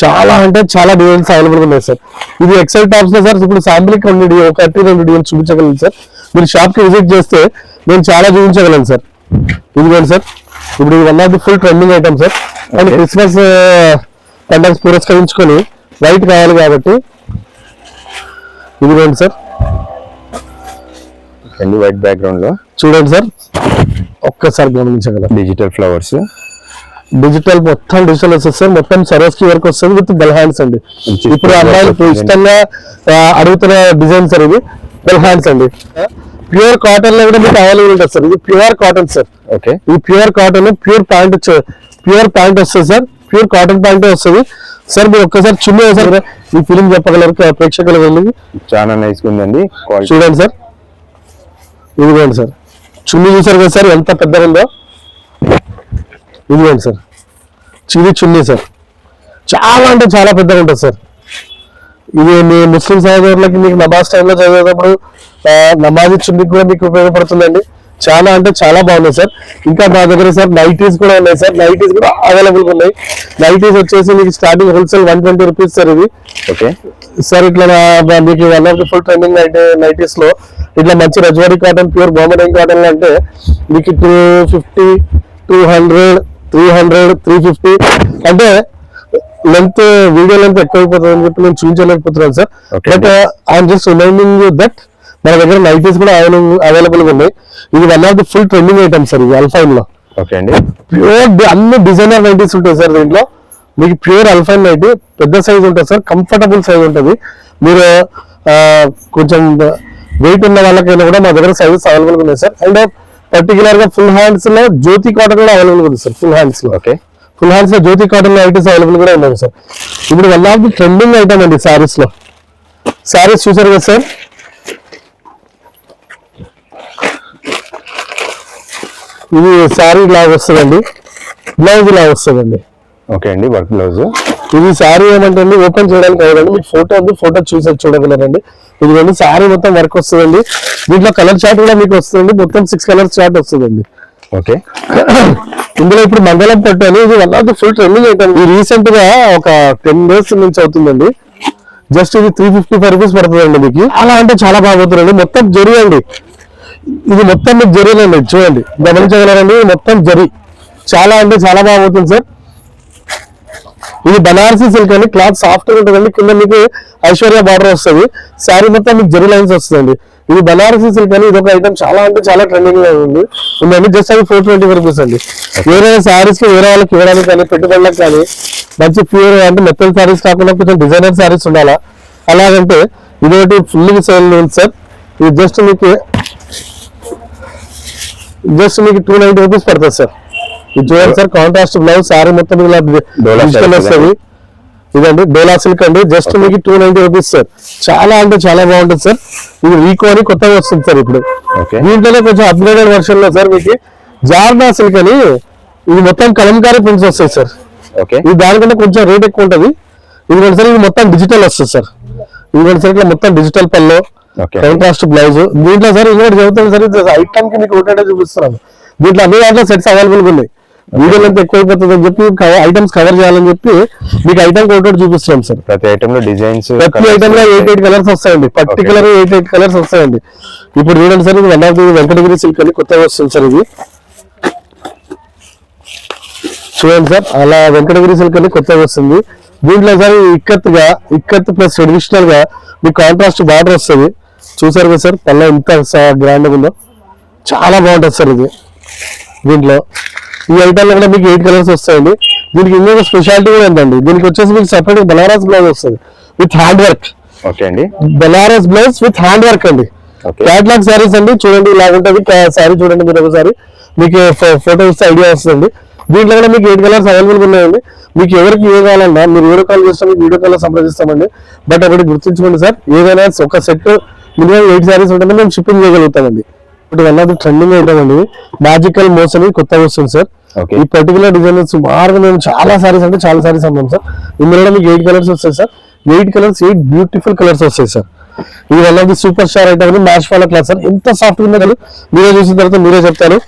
Speaker 1: చాలా అంటే చాలా డిజైన్స్ అవైలబుల్ ఉన్నాయి సార్. ఇది ఎక్సెల్ టాప్స్లో సార్. ఇప్పుడు శాంపుల్కి రెండు ఒకటి రెండు డిజైన్స్ చూపించగలను సార్. మీరు షాప్కి విజిట్ చేస్తే నేను చాలా చూపించగలను సార్. ఇదిగోండి సార్. ఇప్పుడు ఇది one of the full trending item sir. And. Christmas పండుగ పురస్కరించుకొని వైట్ కావాలి కాబట్టి ఇదిగోండి సార్.
Speaker 2: అండి వైట్ బ్యాక్గ్రౌండ్లో.
Speaker 1: చూడండి సార్ ఒక్కసారి గమనించగలరు
Speaker 2: డిజిటల్ ఫ్లవర్స్
Speaker 1: డిజిటల్ మొత్తం డిజిటల్ వస్తుంది సార్. మొత్తం సరోస్కి వర్క్ వస్తుంది విత్ బెల్ హ్యాండ్స్ అండి. ఇప్పుడు అమ్మాయిలు. ఇష్టంగా అడుగుతున్న డిజైన్ సార్ ఇది బెల్ హ్యాండ్స్ అండి. ప్యూర్ కాటన్లో కూడా మీకు అవైలబుల్ ఉంటుంది సార్. ఇది ప్యూర్ కాటన్ సార్.
Speaker 2: ఓకే
Speaker 1: ఇది pure cotton pure pant pure pant వస్తుంది సార్. ప్యూర్ కాటన్ ప్యాంట్ వస్తుంది. సార్ మీరు ఒక్కసారి చున్నీ సార్ ఈ ఫిలిం చెప్పగలరు ప్రేక్షకులు వెళ్ళి
Speaker 2: చాలా నైస్ ఉందండి
Speaker 1: చూడండి సార్. ఇదిగోండి సార్. చున్నీ చూసారు కదా సార్ ఎంత పెద్దగా ఉందో? ఇదిగోండి సార్. ఇది చున్నీ సార్. చాలా అంటే చాలా పెద్దగా ఉంటుంది సార్. ఇది మీ ముస్లిం సహోదరులకి మీకు నమాజ్ టైంలో చదివేటప్పుడు నమాజీ చున్నీకి కూడా మీకు ఉపయోగపడుతుందండి. చాలా అంటే చాలా బాగున్నాయి సార్. ఇంకా మా దగ్గర సార్ నైటీస్ కూడా ఉన్నాయి సార్. నైటీస్ కూడా అవైలబుల్ ఉన్నాయి. నైటీస్ వచ్చేసి మీకు starting wholesale one twenty rupees sir ఇది.
Speaker 2: ఓకే.
Speaker 1: సార్ ఇట్లా నా- మీకు one of the full trending night నైటీస్లో ఇట్లా మంచి రజ్వారీ కాటన్ ప్యూర్ బొమ్మడైన్ కాటన్ అంటే మీకు two fifty two hundred three hundred three fifty. అంటే లెంత్ వీడియో లెంత్ ఎక్కువ అయిపోతుంది అని చెప్పి నేను చూపించలేకపోతున్నాను sir. But I'm just reminding that మన దగ్గర నైటీస్ కూడా అవైలబుల్గా ఉన్నాయి. ఇది one of the full trending item sir ఇది అల్ఫైన్లో
Speaker 2: ఓకే అండి.
Speaker 1: ప్యూర్ అన్ని డిజైనర్ నైటీస్ ఉంటాయి సార్ దీంట్లో. మీకు ప్యూర్ అల్ఫైన్ నైటీ పెద్ద సైజ్ ఉంటుంది సార్ కంఫర్టబుల్ సైజ్ ఉంటుంది. మీరు ఆ, కొంచెం వెయిట్ ఉన్న వాళ్ళకైనా కూడా మా దగ్గర సైజెస్ అవైలబుల్ ఉన్నాయి సార్ అండ్ పర్టికులర్గా ఫుల్ హ్యాండ్స్లో జ్యోతి కాటన్ కూడా అవైలబుల్ ఉంది సార్ ఫుల్ హ్యాండ్స్లో.
Speaker 2: ఓకే
Speaker 1: ఫుల్ హ్యాండ్స్లో జ్యోతి కాటన్లో ఐటమ్స్ అవైలబుల్ కూడా ఉన్నాయి సార్ ఇప్పుడు one of the trending item అండి సారీస్లో. సారీస్ చూసారు కదా సార్ ఇది శారీ లాగా వస్తుందండి. బ్లౌజ్ లాగా వస్తుందండి.
Speaker 2: ఓకే అండి వర్క్ బ్లౌజ్
Speaker 1: ఇది శారీ ఏమంటే ఓపెన్ చేయడానికి కాదండి. మీకు ఫోటో ఉంది ఫోటో చూసి చూడగలరండి. ఇది రెండు శారీ మొత్తం వర్క్ వస్తుందండి. దీంట్లో కలర్ చార్ట్ కూడా మీకు వస్తుందండి. మొత్తం సిక్స్ కలర్ చార్ట్ వస్తుందండి.
Speaker 2: ఓకే.
Speaker 1: ఇందులో ఇప్పుడు మంగళం పట్టు అని ఇది one of the full trending item ఇది రీసెంట్గా ఒక టెన్ డేస్ నుంచి అవుతుందండి. జస్ట్ ఇది త్రీ ఫిఫ్టీ ఫైవ్ రూపీస్ పడుతుందండి మీకు. అలా అంటే చాలా బాగుతుందండి మొత్తం జరి అండి. ఇది మొత్తం మీకు జరీనండి చూడండి. గమనించగలరండి. మొత్తం జరి. చాలా అంటే చాలా బాగుంటుంది సార్ ఇది బనారసీ సిల్క్ అండి క్లాత్ సాఫ్ట్గా ఉంటుందండి. కింద మీకు ఐశ్వర్య బార్డర్ వస్తుంది. శారీ మొత్తం మీకు జరీ లైన్స్ వస్తుందండి. ఇది బనారసీ సిల్క్ అని ఇది ఒక ఐటమ్ చాలా అంటే చాలా ట్రెండింగ్గా ఉంది. ఉందండి జస్ట్ అది ఫోర్ ట్వంటీ రూపీస్ అండి. వేరే శారీస్కి వేరే వాళ్ళకి ఇవ్వడానికి కానీ పెట్టుబడులకు కానీ మంచి ప్యూర్ అంటే మెత్తల్ శారీస్ కాకుండా కొంచెం డిజైనర్ శారీస్ ఉండాలా? అలాగంటే ఇది ఒకటి ఫుల్ సేల్ ఉంది సార్ ఇది జస్ట్ మీకు జస్ట్ మీకు టూ నైన్టీ రూపీస్ పడుతుంది సార్ ఇది చూడండి సార్ కాంట్రాస్ట్ బ్లౌజ్ శారీ మొత్తం ఇలా డిజిటల్ వస్తుంది ఇదండి డోలా సిల్క్ అండి. జస్ట్ మీకు టూ నైన్టీ రూపీస్ సార్ చాలా అంటే చాలా బాగుంటుంది సార్ ఇది రీకో అని కొత్తగా వస్తుంది సార్ ఇప్పుడు.
Speaker 2: ఓకే.
Speaker 1: దీంట్లోనే కొంచెం అప్గ్రేడెడ్ వర్షన్లో సార్ మీకు జార్నా సిల్క్ అని ఇది మొత్తం కలంకారీ ప్రింట్స్ వస్తాయి సార్
Speaker 2: ఓకే.
Speaker 1: ఇది దానికంటే కొంచెం రేట్ ఎక్కువ ఉంటుంది. ఇది కూడా సార్ ఇది మొత్తం డిజిటల్ వస్తుంది సార్ ఇది కూడా సార్ ఇట్లా మొత్తం డిజిటల్ పల్లో కాంట్రాస్ట్ బ్లౌజ్ దీంట్లో సార్ ఇంకోటి చెబుతాను సార్ ఇది ఐటమ్కి మీకు ఒకటే చూపిస్తున్నాను. దీంట్లో అన్ని దాంట్లో సెట్స్ అవైలబుల్ ఉన్నాయి. వీడియోలో ఎంత ఎక్కువ అయిపోతుంది అని చెప్పి ఐటమ్స్ కవర్ చేయాలని చెప్పి మీకు ఐటమ్ ఒకటి చూపిస్తున్నాం సార్
Speaker 2: ప్రతి ఐటమ్లో డిజైన్స్
Speaker 1: ప్రతి ఐటమ్లో ఎయిట్ ఎయిట్ కలర్స్ వస్తాయండి. పర్టికులర్ ఎయిట్ ఎయిట్ కలర్స్ వస్తాయండి. ఇప్పుడు చూడండి సార్ ఇది one of the Venkatagiri silk అని కొత్తగా వస్తుంది సార్ ఇది. చూడండి సార్ అలా వెంకటగిరి సిల్క్ అని కొత్తగా వస్తుంది. దీంట్లో సార్ ఇక్కత్గా ఇక్కత్ ప్లస్ ట్రెడిషనల్గా మీకు కాంట్రాస్ట్ బార్డర్ వస్తుంది. చూసారు కదా సార్ పల్ల ఎంత గ్రాండ్ ఉందో. చాలా బాగుంటుంది సార్ ఇది. దీంట్లో. ఈ ఐటమ్ కూడా మీకు ఎయిట్ కలర్స్ వస్తాయండి. దీనికి ఇంకొక స్పెషాలిటీ కూడా ఉందండి దీనికి వచ్చేసి మీకు సెపరేట్ బనారస్ బ్లౌజ్ వస్తుంది. విత్ హ్యాండ్ వర్క్
Speaker 2: ఓకే అండి.
Speaker 1: Benaras blouse with hand work అండి.
Speaker 2: ఓకే.
Speaker 1: క్యాట్లాగ్ శారీస్ అండి. చూడండి ఇలా ఉంటుంది. శారీ చూడండి మీరు ఒకసారి. మీకు ఫోటో ఇస్తే ఐడియా వస్తుంది దీంట్లో కూడా మీకు ఎయిట్ కలర్స్ అవైలబుల్ ఉన్నాయండి. మీకు ఎవరికి ఏ కావాలన్నా మీరు వీడియో కాల్ చేస్తే మీకు వీడియో కాల్ సంప్రదిస్తామండి. బట్ ఒకటి గుర్తుంచుకోండి సార్. ఏదైనా ఒక సెట్ మినిమం ఎయిట్ శారీస్ ఉంటే మేము షిప్పింగ్ చేయగలుగుతామండి. ఇప్పుడు one of the trending item అండి మ్యాజికల్ మోస్ అని కొత్తగా వస్తుంది సార్. ఈ పర్టికులర్ డిజైన్ సుమారుగా మేము చాలా సారీస్ అంటే చాలా సారీస్ అమ్మాం సార్. ఇందులో మీకు ఎయిట్ కలర్స్ వస్తాయి sir. Eight colours eight beautiful colours వస్తాయి సార్. ఇది one of the super star item match follow class sir. ఎంత సాఫ్ట్ ఉందో కదా మీరే చూసిన తర్వాత మీరే చెప్తారు.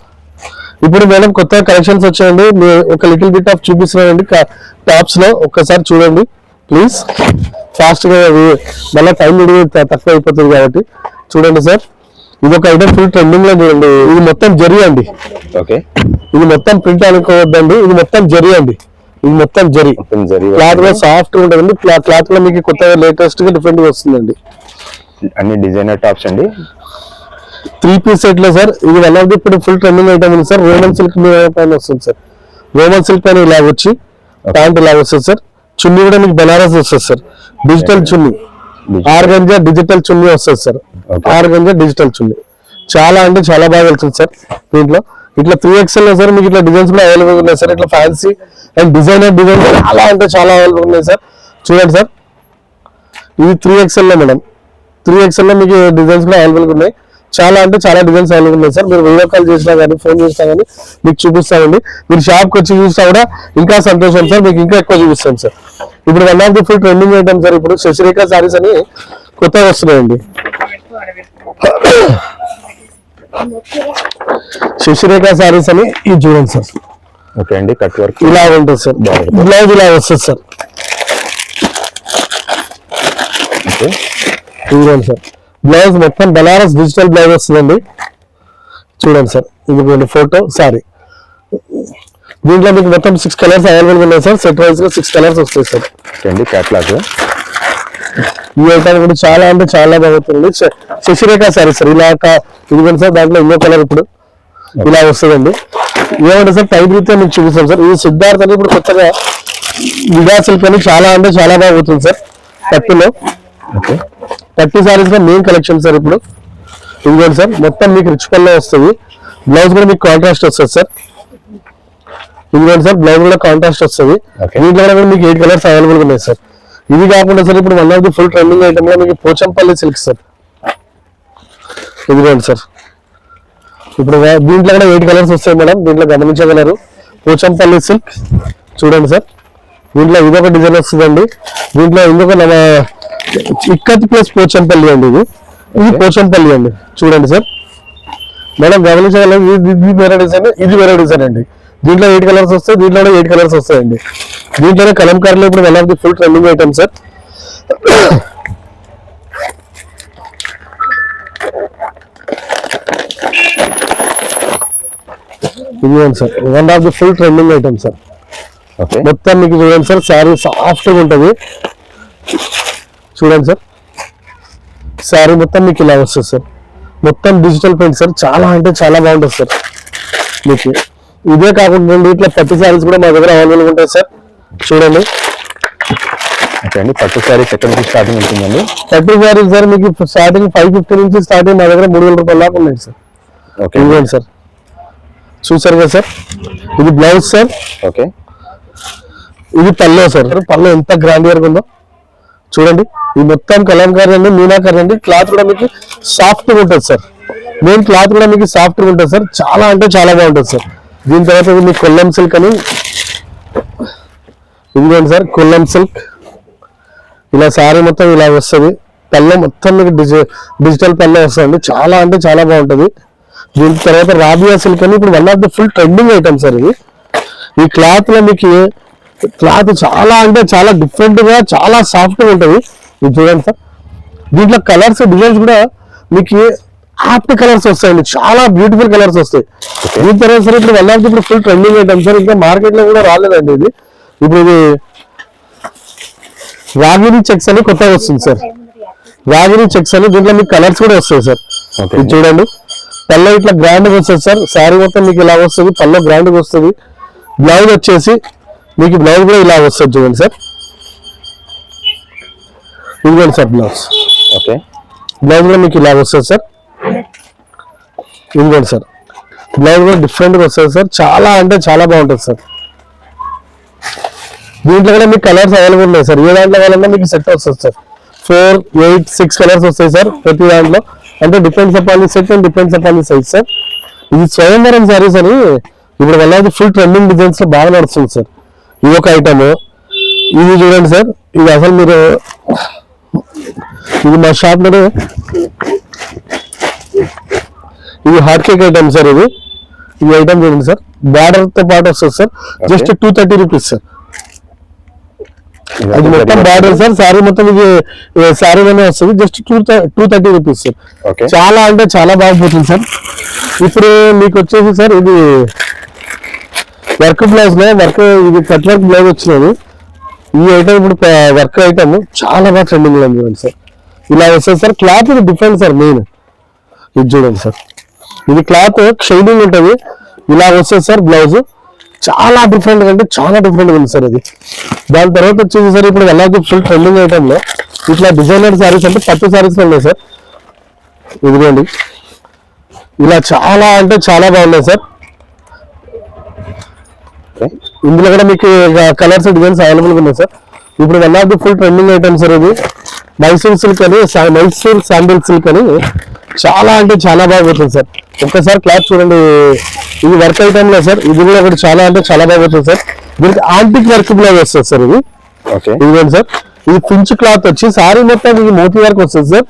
Speaker 1: ఇప్పుడు మేడం కొత్త కలెక్షన్స్ వచ్చాయండి. మీరు ఒక లిటిల్ బిట్ ఆఫ్ చూపిస్తున్నానండి. టాప్స్లో ఒక్కసారి చూడండి ప్లీజ్ ఫాస్ట్గా మళ్ళీ టైం తక్కువ అయిపోతుంది కాబట్టి. చూడండి సార్. ఇది ఒక ఐటమ్ ఫుల్ ట్రెండింగ్లో చూడండి. ఇది మొత్తం జరి అండి.
Speaker 2: ఓకే.
Speaker 1: ఇది మొత్తం ప్రింట్ అనుకోవద్దండి. ఇది మొత్తం జరి అండి. ఇది మొత్తం జరి. క్లాత్ కూడా సాఫ్ట్ ఉంటుందండి. క్లా- క్లాత్లో మీకు కొత్తగా లేటెస్ట్గా డిఫరెంట్గా వస్తుందండి.
Speaker 2: అన్ని డిజైనర్ టాప్స్ అండి?
Speaker 1: త్రీ పీస్ సెట్లో సార్ ఇది వన్ ఆఫ్ ది ఇప్పుడు ఫుల్ ట్రెండింగ్ ఐటమ్ ఉంది సార్ రోమన్ సిల్క్ పైన వస్తుంది సార్ రోమన్ సిల్క్ పైన ఇలా వచ్చి ప్యాంట్ ఇలా వస్తుంది సార్ చున్నీ కూడా మీకు బెనారస్ వస్తుంది సార్ డిజిటల్ చున్నీ. ఆర్గంజా డిజిటల్ చున్నీ వస్తుంది సార్
Speaker 2: ఆరు
Speaker 1: గంజ డిజిటల్ చున్నీ చాలా అంటే చాలా బాగా వెళ్తుంది సార్ దీంట్లో. ఇట్లా త్రీ ఎక్స్ఎల్లో సార్ మీకు ఇట్లా డిజైన్స్ కూడా అవైలబుల్ ఉన్నాయి సార్. ఇట్లా ఫ్యాన్సీ అండ్ డిజైనర్ డిజైన్ చాలా అంటే చాలా అవైలబుల్ ఉన్నాయి సార్. చూడండి సార్. ఇది త్రీ ఎక్స్ఎల్లో మేడం త్రీ ఎక్స్ఎల్లో మీకు డిజైన్స్ కూడా అవైలబుల్గా ఉన్నాయి. చాలా అంటే చాలా డిజైన్స్ అవైలబుల్ ఉన్నాయి సార్. మీరు వీడియో కాల్ చేసినా కానీ ఫోన్ చేసినా కానీ మీకు చూపిస్తామండి మీరు షాప్కి వచ్చి చూసినా కూడా ఇంకా సంతోషం సార్. మీకు ఇంకా ఎక్కువ చూపిస్తాం సార్. ఇప్పుడు one of the full trending item sir. ఇప్పుడు శశిరేఖ సారీస్ అని కొత్తగా వస్తున్నాయండి. శశిరేఖ సారీస్ అని ఇది చూడండి సార్.
Speaker 2: ఓకే అండి కట్ వర్క్
Speaker 1: ఇలా ఉంటుంది సార్. బ్లౌజ్ ఇలా వస్తుంది సార్. చూడండి సార్. బ్లౌజ్ మొత్తం బనారస్ డిజిటల్ బ్లౌజ్ వస్తుందండి. చూడండి సార్. ఇది ఫోటో సారీ దీంట్లో మీకు మొత్తం సిక్స్ కలర్స్ అవైలబుల్ ఉన్నాయి సార్. సెట్ వైజ్గా సిక్స్ కలర్స్ వస్తాయి సార్.
Speaker 2: ఓకే అండి క్యాట్లాగ్
Speaker 1: ఈ ఐటమ్ కూడా చాలా అంటే చాలా బాగుంటుంది. శశిరేఖ సారీ సార్ ఇలా ఇదిగోండి సార్ దాంట్లో ఇంకో కలర్ ఇప్పుడు ఇలా వస్తుందండి. ఏమంటే సార్ టైప్ రీత్యా మీకు చూపిస్తాం సార్. ఇది సిద్ధార్థ్ అని ఇప్పుడు కొత్తగా విడా సిల్క్ అని చాలా అంటే చాలా బాగుంటుంది సార్. పట్టులో.
Speaker 2: ఓకే.
Speaker 1: థర్టీ సారీస్లో మెయిన్ కలెక్షన్ సార్ ఇప్పుడు. ఇదిగోండి సార్ మొత్తం మీకు రిచ్ పల్లో వస్తుంది. బ్లౌజ్ కూడా మీకు కాంట్రాస్ట్ వస్తుంది సార్. ఇదిగోండి సార్ బ్లౌజ్ కూడా కాంట్రాస్ట్ వస్తుంది. దీంట్లో కూడా మీకు ఎయిట్ కలర్స్ అవైలబుల్ ఉన్నాయి సార్. ఇది కాకుండా సార్ ఇప్పుడు one of the full trending ఐటమ్లో మీకు పోచంపల్లి సిల్క్ సార్ ఇదిగోండి సార్ ఇప్పుడు దీంట్లో కూడా ఎయిట్ కలర్స్ వస్తాయి మేడం దీంట్లో గమనించగలరు. పోచంపల్లి సిల్క్ చూడండి సార్ దీంట్లో ఇదొక డిజైన్ వస్తుందండి. దీంట్లో ఇంకొక మన ఇక్కత్ ప్లస్ పోచంపల్లి అండి ఇది. ఇది పోచంపల్లి అండి. చూడండి సార్ మేడం గమనించగలరు. ఇది ఇది వేరే డిజైన్ ఇది వేరే డిజైన్ అండి. దీంట్లో ఎయిట్ కలర్స్ వస్తాయి దీంట్లో కూడా ఎయిట్ కలర్స్ వస్తాయండి. దీంట్లోనే కలంకారీలో ఇప్పుడు one of the full trending item sir sir one of the full trending item sir
Speaker 2: okay
Speaker 1: మొత్తం మీకు చూడండి సార్ శారీ సాఫ్ట్గా ఉంటుంది. చూడండి సార్ శారీ మొత్తం మీకు ఇలా వస్తుంది సార్ మొత్తం డిజిటల్ ప్రింట్ సార్ చాలా అంటే చాలా బాగుంటుంది సార్ మీకు ఇదే కాకుండా ఇట్లా పట్టు శారీస్ కూడా మా దగ్గర అవైలబుల్ ఉంటాయి సార్. చూడండి.
Speaker 2: ఓకే అండి పట్టు శారీస్ ఎక్కడి నుంచి స్టార్టింగ్ ఉంటుందండి.
Speaker 1: పట్టు శారీస్ సార్ మీకు స్టార్టింగ్ ఫైవ్ ఫిఫ్టీ నుంచి స్టార్టింగ్ మా దగ్గర మూడు వేల రూపాయల దాకా ఉన్నాయి సార్.
Speaker 2: ఓకే.
Speaker 1: ఇదిగోండి సార్. చూసారు కదా సార్? ఇది బ్లౌజ్ సార్.
Speaker 2: ఓకే.
Speaker 1: ఇది పల్లె సార్. పల్లె ఎంత గ్రాండియర్ ఉందో. చూడండి. ఈ మొత్తం కలంకారీ అండి మీనాకారి అండి. క్లాత్ కూడా మీకు సాఫ్ట్గా ఉంటుంది సార్. మెయిన్ క్లాత్ కూడా మీకు సాఫ్ట్గా ఉంటుంది సార్. చాలా అంటే చాలా బాగుంటుంది సార్. దీని తర్వాత మీకు కొల్లం సిల్క్ అని. ఇదిగోండి సార్ కొల్లం సిల్క్. ఇలా శారీ మొత్తం ఇలా వస్తుంది. పల్లె మొత్తం మీకు డిజి డిజిటల్ పల్లె వస్తుంది చాలా అంటే చాలా బాగుంటుంది. దీని తర్వాత రాబియా సిల్క్ అని. ఇప్పుడు one of the full trending item sir ఇది. ఈ క్లాత్లో మీకు క్లాత్ చాలా అంటే చాలా డిఫరెంట్గా చాలా సాఫ్ట్గా ఉంటుంది. ఇది చూడండి సార్. దీంట్లో కలర్స్ డిజైన్స్ కూడా మీకు హ్యాపీ కలర్స్ వస్తాయండి. చాలా బ్యూటిఫుల్ కలర్స్ వస్తాయి. దీని తర్వాత సార్ ఇప్పుడు వన్ ఆఫ్ ఇప్పుడు ఫుల్ ట్రెండింగ్ ఐటమ్ సార్ ఇంకా మార్కెట్లో కూడా రాలేదండి ఇది. ఇప్పుడు ఇది రాగిని చెక్స్ అని కొత్తగా వస్తుంది సార్. రాగిని చెక్స్ అని దీంట్లో మీకు కలర్స్ కూడా వస్తాయి సార్. ఇది చూడండి. పల్లె ఇట్లా గ్రాండ్ వస్తుంది సార్. శారీ మొత్తం మీకు ఇలా వస్తుంది. పల్లె గ్రాండ్ వస్తుంది. బ్లౌజ్ వచ్చేసి మీకు బ్లౌజ్ కూడా ఇలా వస్తుంది చూడండి సార్. ఇదిగోండి సార్ బ్లౌజ్
Speaker 2: ఓకే
Speaker 1: బ్లౌజ్ కూడా మీకు ఇలా వస్తుంది సార్. ఇదిగోండి సార్. బ్లౌజ్ కూడా డిఫరెంట్గా వస్తుంది సార్. చాలా అంటే చాలా బాగుంటుంది సార్. దీంట్లో కూడా మీకు కలర్స్ అవైలబుల్ ఉన్నాయి సార్. ఏ దాంట్లో కావాలన్నా మీకు సెట్ వస్తుంది sir. Four eight six colours వస్తాయి సార్ ప్రతి దాంట్లో. అంటే depends upon the set and depends upon the size sir. ఇది స్వయంవరం సారీస్ అని ఇప్పుడు వల్ల ఫుల్ ట్రెండింగ్ డిజైన్స్లో బాగా నడుస్తుంది సార్. ఇది ఒక ఐటమ్ ఇది చూడండి సార్. ఇది అసలు మీరు ఇది మా షాప్లో ఇది హాట్ కేక్ ఐటమ్ సార్ ఇది. ఈ ఐటమ్ చూడండి సార్ బార్డర్తో పాటు వస్తుంది sir just two thirty rupees sir అది మొత్తం బార్డర్ సార్ శారీ మొత్తం ఇది శారీ లోనే వస్తుంది. Just two two thirty rupees sir చాలా అంటే చాలా బాగుపోతుంది సార్ ఇప్పుడు మీకు వచ్చేసి సార్ ఇది వర్క్ బ్లౌజ్లో వర్క్ ఇది కట్ వర్క్ బ్లౌజ్ వచ్చినది. ఈ ఐటమ్ ఇప్పుడు వర్క్ ఐటమ్ చాలా బాగా ట్రెండింగ్లో ఉంది సార్ ఇలా వస్తుంది సార్ క్లాత్ ఇది డిఫరెంట్ సార్ మెయిన్ ఇది చూడండి సార్. ఇది క్లాత్ షైనింగ్ ఉంటుంది. ఇలా వస్తుంది సార్ బ్లౌజ్. చాలా డిఫరెంట్ అంటే చాలా డిఫరెంట్ ఉంది సార్ ఇది. దాని తర్వాత వచ్చేసి సార్ ఇప్పుడు ఎలాగో ఫుల్ ట్రెండింగ్ ఐటమ్ ఇట్లా డిజైనర్ శారీస్ అంటే పట్టు శారీస్ ఉన్నాయి సార్. ఇదిగోండి. ఇలా చాలా అంటే చాలా బాగున్నాయి సార్. ఇందులో కూడా మీకు కలర్స్ డిజైన్స్ అవైలబుల్గా ఉన్నాయి సార్. ఇప్పుడు one of the full trending item sir ఇది. మైసూర్ సిల్క్ అని మైసూర్ శాండిల్ సిల్క్ అని చాలా అంటే చాలా బాగుంటుంది సార్. ఒక్కసారి క్లాత్ చూడండి. ఇది వర్క్లో సార్. ఇది కూడా ఒకటి చాలా అంటే చాలా బాగుంటుంది సార్. దీనికి ఆంటిక్ వర్క్ బ్లౌజ్ వస్తుంది సార్ ఇది.
Speaker 2: ఓకే.
Speaker 1: ఇదిగోండి సార్. ఇది పించ్ క్లాత్ వచ్చి సారీ మొత్తం మీకు మోతీ వర్క్ వస్తుంది సార్.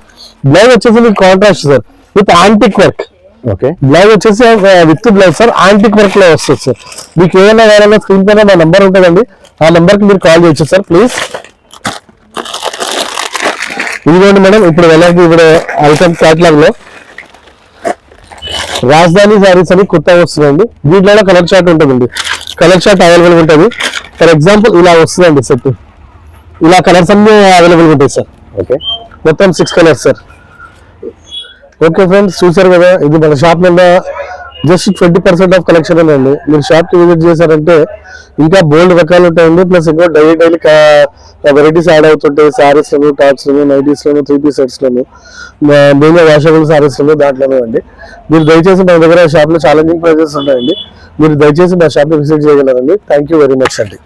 Speaker 1: బ్లౌజ్ వచ్చేసి మీకు contrast sir. With antique work.
Speaker 2: Okay.
Speaker 1: Blouse వచ్చేసి విత్ బ్లౌజ్ సార్. ఆంటిక్ వర్క్లో వస్తుంది సార్. మీకు ఏమైనా కావాలన్నా స్క్రీన్ పైన మా నంబర్ ఉంటుందండి. ఆ నంబర్కి మీరు కాల్ చేయొచ్చు సార్. ప్లీజ్. ఇదిగోండి మేడం ఇప్పుడు వెళ్ళకి ఇప్పుడు ఐటమ్ క్యాటలాగ్లో. రాజధాని శారీస్ అని కొత్తగా వస్తుందండి. దీంట్లో కలర్ చార్ట్ ఉంటుందండి. కలర్ చార్ట్ అవైలబుల్ ఉంటుంది. ఫర్ ఎగ్జాంపుల్ ఇలా వస్తుందండి సెట్ ఇలా కలర్స్ అన్ని అవైలబుల్ ఉంటాయి సార్
Speaker 2: ఓకే
Speaker 1: మొత్తం six colours sir okay friends చూసారు కదా ఇది మన షాప్ నిండా just twenty percent off collection అండి మీరు షాప్కి విజిట్ చేశారంటే ఇంకా బోల్డ్ రకాలు ఉంటాయండి. ప్లస్ ఇంకా డైలీ డైలీ వెరైటీస్ యాడ్ అవుతుంటాయి. శారీస్లోను టాప్స్లోను నైటీస్లోను త్రీ పీస్ సెట్స్లోను మెయిన్గా వాషబుల్ సారీస్ లోను దాంట్లోనే అండి. మీరు దయచేసి మా దగ్గర షాప్లో ఛాలెంజింగ్ ప్రైజెస్ ఉంటాయండి మీరు దయచేసి మా షాప్ని విజిట్ చేయగలరండి. థ్యాంక్ యూ వెరీ మచ్ అండి.